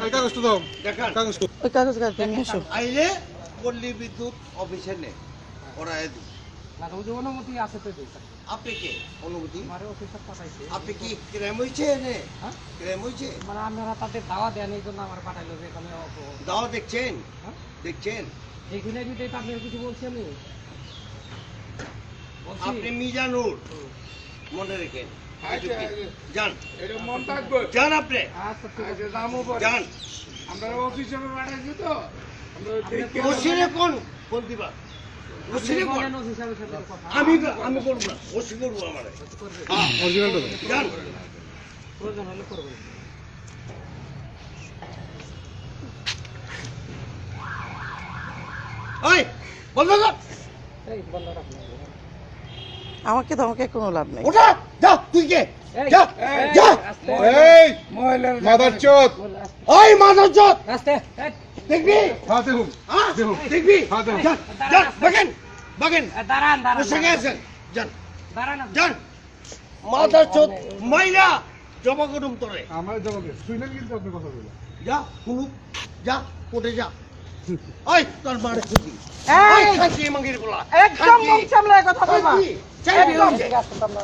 এই কাগজটা দাও। কাগজটা। ওই কাগজ কাগজ নিয়ে এসো। আইলে পল্লী বিদ্যুৎ অফিসে নে ওরা অনুমতি আছে তো আপনি কে? অনুমতি? আমার অফিসার পাঠাইছে। আপনি কি ক্রেম হয়েছে নে? হ্যাঁ? ক্রেম মানে আপনারা তাদের দাওয়া দেন এই জন্য আমার পাঠাইলো যে এখানে দাও দেখছেন? হ্যাঁ? দেখছেন? কিছু বলছি আমি আপনি মিজানুর মনে রেখেন। যান মন যান আপনি। আচ্ছা আছে আচ্ছা যান আমরা অফিসে পাঠাইছি তো। ওসিরে কোন? কোন দিবা? ওসিরে কোন? আমি আমি করব না। ওসি করব আমার। যান প্রয়োজন হলে করবেন ওই বন্ধ কর। এই বন্ধ রাখুন আমাকে ধমকে কোনো লাভ নেই। ওঠা! যা তুই কে? যা যা! এই মহিলার মাদার চোদ বল, আস্তে, ওই মাধব চোদ আস্তে দেখবি? হ্যাঁ দেখুন। দেখবি? হ্যাঁ, দেখুন। যান যান বাগেন বাগেন। দাঁড়ান দাঁড়ান ওর সঙ্গে আছেন। যান। দাঁড়ান যান। মাইরা জমা করুম তোরে। আমার জবাবে। শুনলেন কিন্তু আপনি কথা বলে। যা হুলু যা কোটে যা। ওই তোর মারে ছুটি এই! খাসি মাঙ্গির গোলা। একদম মুখ সামলায় কথা বলবা। একদম।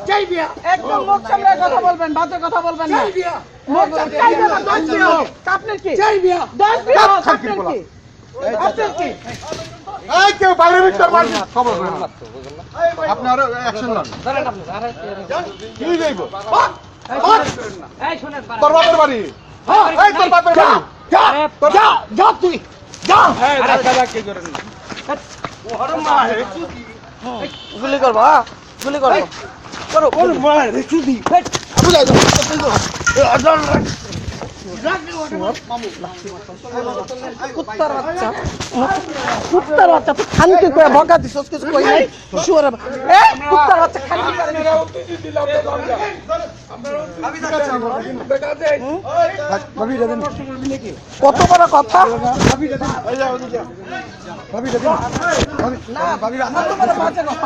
চাই বিয়া। একদম মুখ সামলায় কথা বলবেন বাজে কথা বলবেন না। চাই বিয়া। মুখ সামলায় কথা দশ বিয়ে। হোক আপনার কি? চাই বিয়া। দশ বিয়ে হোক আপনার কি? আপনার কি? এই কেউ বাইরে ভিতর মারবি। খবর না আপনি আরও অ্যাকশন নেন। দাঁড়ান আপনি, দাঁড়ান, দাঁড়ান। কি যাইব? এই, শুনেন, এই, শুনেন, দাঁড়ান। তোর বাপের বাড়ি। হ্যাঁ, এই তোর বাপের বাড়ি। যা যা যা তুই। গুলি করব হ্যাঁ? গুলি করব করো ওর মারে ছুটি কুত্তার বাচ্চা তুই খানকে কয়ে দিছস কিছু কই নাই শুয়ার এ কুত্তার বাচ্চা কত বড় কথা না কত বড় বাজে কথা।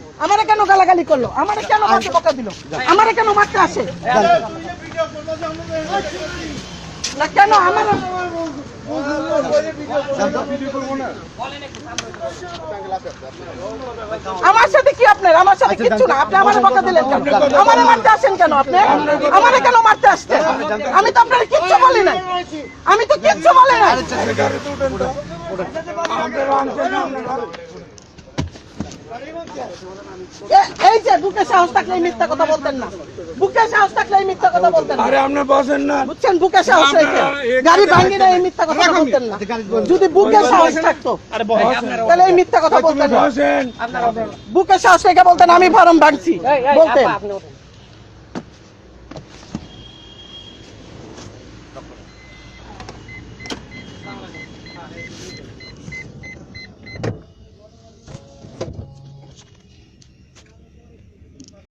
আমারে কেন গালাগালি করল আমারে কেন মাকে বকা দিল আমারে কেন মারতে আসে না কেন আমার আমার সাথে কি আপনার আমার সাথে কিচ্ছু না আপনি আমার বকা দিলেন কেন আমারে মারতে আসেন কেন আপনি আমারে কেন মারতে আসছেন আমি তো আপনার কিচ্ছু বলি নাই আমি তো কিচ্ছু বলি নাই এ- এই যে বুকে সাহস থাকলে এই মিথ্যা কথা বলতেন না। বুকে সাহস থাকলে মিথ্যা কথা বলতেন না। আরে আপনি বসেন না। বুঝছেন? বুকে সাহস রেখে। গাড়ি ভাঙি না এই মিথ্যা কথা বলতেন না। যদি বুকে সাহস থাকতো তাহলে এই মিথ্যা কথা বলতেন না। বসেন। বুকে সাহস রেখে বলতেন আমি ফার্ম ভাঙছি। বলতেন।